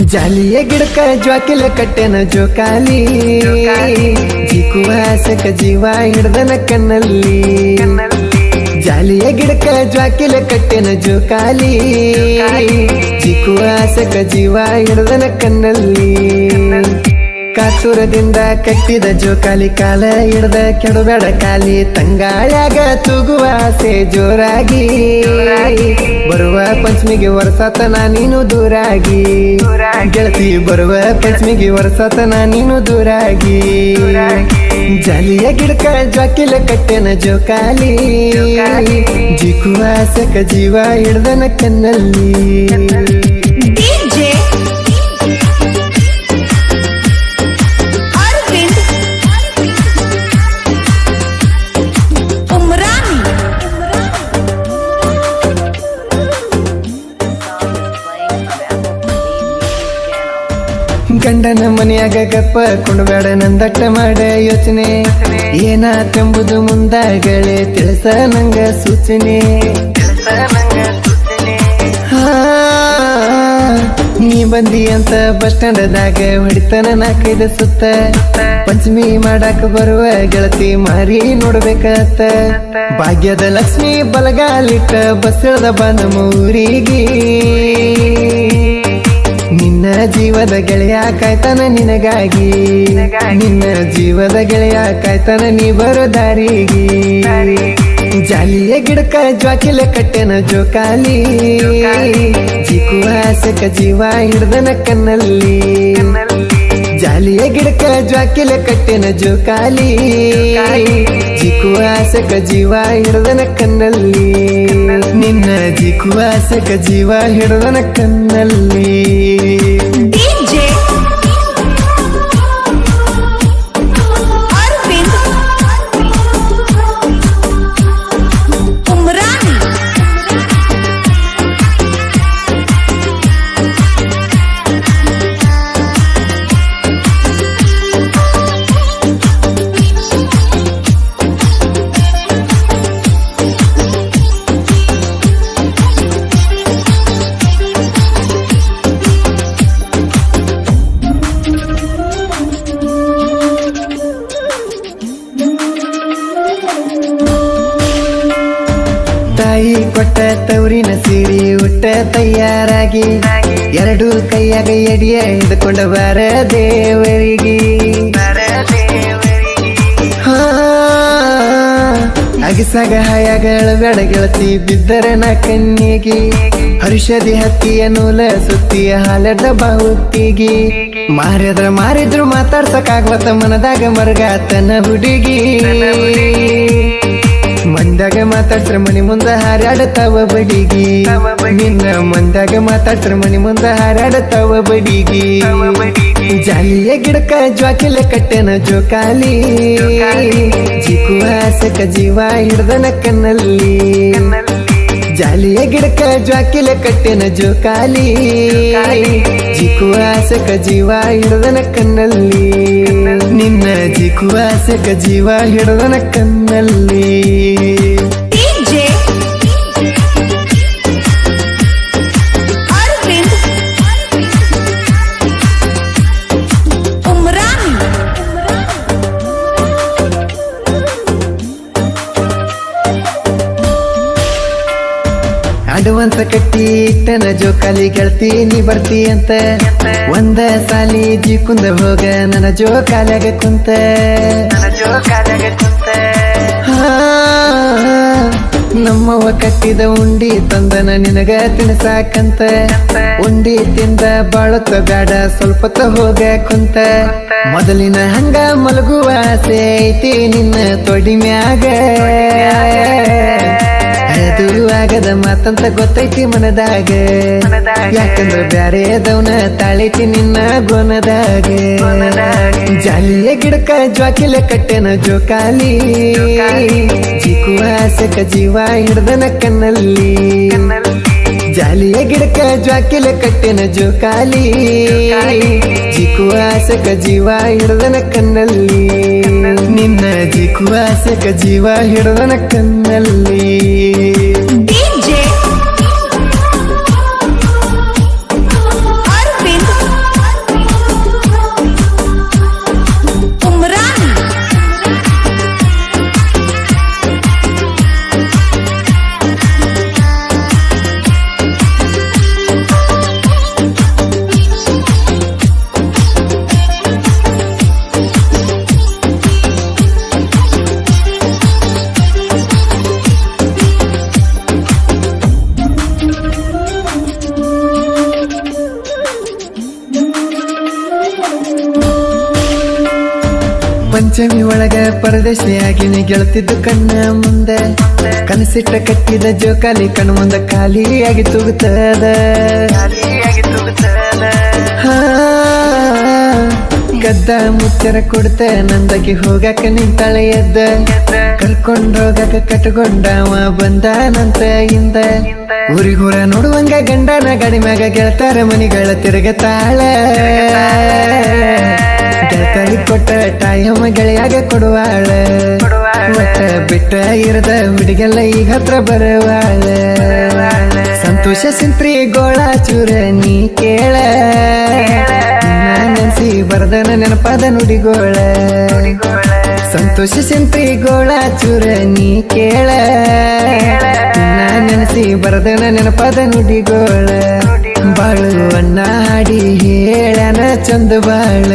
ಜಾಲಿಯ ಗಿಡಕ, ಜ್ವಾಕಿಲ ಕಟ್ಟೆನ ಜೋಕಾಲಿ. ಜಿಕುವಾಸಕ ಜೀವ ಹಿಡ್ದನ ಕಣ್ಣಲ್ಲಿ. ಜಾಲಿಯ ಗಿಡಕ, ಜ್ವಾಕಿಲ ಕಟ್ಟೆನ ಜೋಕಾಲಿ. ಜಿಕುವಾಸಕ ಜೀವ ಹಿಡ್ದನ ಕಣ್ಣಲ್ಲಿ. ಕಾತುರದಿಂದ ಕಟ್ಟಿದ ಜೋಕಾಲಿ ಕಾಲ, ಹಿಡ್ದ ಕೆಡಬೇಡ ಕಾಲಿ. ತಂಗಾಳ್ಯಾಗ ತೂಗುವ ಆಸೆ ಜೋರಾಗಿ. ಬರುವ ಪಂಚಮಿಗೆ ವರ್ಷತನ ನೀನು ದೂರಾಗಿ. ಗೆಳತಿ ಬರುವ ಪಂಚಮಿಗೆ ವರ್ಷತನ ನೀನು ದೂರಾಗಿ. ಜಾಲಿಯ ಗಿಡಕ ಜಾಕಿಲ ಕಟ್ಟೆನ ಜೋಕಾಲಿ. ಜಿಕುವಾಸಕ ಜೀವ ಹಿಡ್ದನ ಕಣ್ಣಲ್ಲಿ ಗಂಡನ ಮನೆಯಾಗ ಗಪ್ಪ ಕುಣಬೇಡ ನಂದಟ್ಟ ಮಾಡ ಯೋಚನೆ. ಏನಾತೆಂಬುದು ಮುಂದಾಗಳೆ ತಿಳಿಸ ನಂಗ ಸೂಚನೆ. ನೀ ಬಂದಿ ಅಂತ ಬಸ್ ಸ್ಟ್ಯಾಂಡದಾಗ ಹೊಡಿತನ ನಾಲ್ಕೈದು ಸುತ್ತ. ಪಂಚಮಿ ಮಾಡಾಕ ಬರುವ ಗೆಳತಿ ಮಾರಿ ನೋಡ್ಬೇಕತ್ತ. ಭಾಗ್ಯದ ಲಕ್ಷ್ಮಿ ಬಲಗಾಲಿಟ್ಟ ಬಸ್ ಇಳ್ದ ಬಂದ ಮೂರಿಗೆ. ನಿನ್ನ ಜೀವದ ಗೆಳೆಯ ಕಾಯ್ತಾನ ನಿನಗಾಗಿ. ನಿನ್ನ ಜೀವದ ಗೆಳೆಯ ಕಾಯ್ತಾನ ನೀ ಬರೋ ದಾರಿಗೆ. ಜಾಲಿಯ ಗಿಡಕ ಜ್ವಾಕಿಲ ಕಟ್ಟೆನ ಜೋಕಾಲಿ. ಜಿಕುವಾಸಕ ಜೀವ ಹಿಡ್ದನ ಕನ್ನಲ್ಲಿ ಜಾಲಿಯ ಗಿಡಕ ಜ್ವಾಕಿಲ ಕಟ್ಟೆನ ಜೋಕಾಲಿ. ಜಿಕುವಾಸಕ ಜೀವ ಹಿಡ್ದನ ಕಣ್ಣಲ್ಲಿ. ನಿನ್ನ ಜಿಕುವಾಸಕ ಜೀವ ಹಿಡ್ದನ ಕಣ್ಣಲ್ಲಿ. ಕೊಟ್ಟ ಸಿರಿ ಊಟ ತಯಾರಾಗಿ, ಎರಡು ಕೈಯಾಗ ಎಡಿಯ ಹಿಡಿದುಕೊಂಡ ಬರ ದೇವರಿಗೆ. ಅಗಿಸಾಗ ಹಾಯಾಗಳ ಗೆಳತಿ ಬಿದ್ದರ ನ ಕಣ್ಣಿಗೆ. ಹರುಷದಿ ಹತ್ತಿಯ ನೂಲ ಸುತ್ತಿಯ ಹಾಲದ ಬಾಹುತ್ತಿಗೆ ಮಾರಿದ್ರ ಮಾರಿದ್ರು ಮಾತಾಡ್ಸಕ್ಕಾಗ್ಲತ್ತ ಮನದಾಗ ಮರಗಾತನ ಹುಡುಗಿ. ಮಂದಾಗ ಮಾತಾಡ್ತಾರೆ ಮನಿ ಮುಂದ ಹಾರಾಡತಾವ ಬಡಿಗಿ. ನಿನ್ನ ಮಂದಾಗ ಮಾತಾಡ್ತಾರೆ ಮನಿ ಮುಂದ ಹಾರಾಡತಾವ ಬಡಿಗಿ. ಜಾಲಿಯ ಗಿಡಕ ಜ್ವಾಕಿಲ ಕಟ್ಟೆನ ಜೋಕಾಲಿ. ಜಿಕುವಾಸಕ ಜೀವ ಹಿಡ್ದನ ಕನ್ನಲ್ಲಿ ಜಾಲಿಯ ಗಿಡಕ ಜ್ವಾಕಿಲ ಕಟ್ಟೆನ ಜೋಕಾಲಿ. ಜಿಕುವಾಸಕ ಜೀವ ಹಿಡ್ದನ ಕನ್ನಲ್ಲಿ ನಿನ್ನ ಜಿಕುವಾಸಕ ಜೀವ ಹಿಡ್ದನ ಕಣ್ಣಲ್ಲಿ. ಅಡ್ವಾನ್ಸ್ ಕಟ್ಟಿ ಇಟ್ಟನ ಜೋಕಾಲಿ ಗೆಳತಿ ನೀ ಬರ್ತಿ ಅಂತ. ಒಂದ ಸಾಲಿ ಜಿ ಕುಂದ ಹೋಗ ನನ್ನ ಜೋಕಾಲಾಗ ಕುಂತ. ಹಾ, ನಮ್ಮವ್ವ ಕಟ್ಟಿದ ಉಂಡಿ ತಂದನ ನಿನಗ ತಿನ್ಸಾಕಂತ. ಉಂಡಿ ತಿಂದ ಬಾಳತ ಬ್ಯಾಡ ಸ್ವಲ್ಪ ಹೋಗ ಕುಂತ. ಮೊದಲಿನ ಹಂಗ ಮಲಗುವ ಆಸೆ ಐತಿ ನಿನ್ನ ತೊಡಿ ಮ್ಯಾಗ. ಅದು ಆಗದ ಮಾತಂತ ಗೊತ್ತೈತಿ ಮನದಾಗ. ಯಾಕಂದ್ರ ಬ್ಯಾರೆದವನ ತಾಳೈತಿ ನಿನ್ನ ಗೊನದಾಗ. ಜಾಲಿಯ ಗಿಡಕ ಜ್ವಾಕಿಲ ಕಟ್ಟೆನ ಜೋಕಾಲಿ. ಜಿಕುವಾಸಕ ಜೀವ ಹಿಡ್ದನ ಕನ್ನಲ್ಲಿ ಜಾಲಿಯ ಗಿಡಕ ಜ್ವಾಕಿಲ ಕಟ್ಟೆನ ಜೋಕಾಲಿ. ಜಿಕುವಾಸಕ ಜೀವ ಹಿಡ್ದನ ಕನ್ನಲ್ಲಿ ನಿನ್ನ ಜಿಕುವಾಸಕ ಜೀವ ಹಿಡ್ದನ ಕಣ್ಣಲ್ಲಿ. ಪಂಚಮಿ ಒಳಗ ಪರದೇಶಿಯಾಗಿನಿ ಗೆಳತಿದ್ದು ಕಣ್ಣ ಮುಂದೆ. ಕನಸಿಟ್ಟ ಕಟ್ಟಿದ ಜೋಕಾಲಿ ಕಣ್ಣು ಮುಂದೆ ಖಾಲಿಯಾಗಿ ತೂಗುತ್ತದ. ಗದ್ದ ಮುಚ್ಚರ ಕೊಡ್ತ ನಂದಕ್ಕೆ ಹೋಗಾಕ ನಿಂತಾಳೆ ಎದ್ದ. ಕರ್ಕೊಂಡ್ ಹೋಗಾಕ ಕಟ್ಕೊಂಡವ ಬಂದಾನಂತ ಇಂದ ಊರಿಗೂರ ನೋಡುವಂಗ ಗಂಡನ ಗಾಡಿ ಮ್ಯಾಗ ಗೆಳತಾರ ಮನಿಗಳ ತಿರುಗತಾಳ. ಗೆಳತಾಳಿ ಕೊಟ್ಟ ಟೈಮ್ ಗೆಳೆಯಾಗ ಕೊಡುವಾಳ. ಒಟ್ಟ ಬಿಟ್ಟ ಇರದ ಹುಡುಗೆಲ್ಲ ಈಗ ಹತ್ರ ಬರುವಾಳ. ಸಂತೋಷ ಸಿಂತ್ರಿ ಗೋಳ ಚೂರ ನೀ ಕೇಳ. ನೆನ್ಸಿ ಬರದನ ನೆನಪಾದ ನುಡಿಗೋಳ. ಸಂತೋಷ ಸಿಂತ್ರಿ ಗೋಳ ಚೂರ ನೀ ಕೇಳ. ನೆನೆಸಿ ಬರದನ ನೆನಪಾದ ನುಡಿಗೋಳ. ಬಾಳು ಅಣ್ಣ ಹಾಡಿ ಹೇಳನ ಚಂದ ಬಾಳ.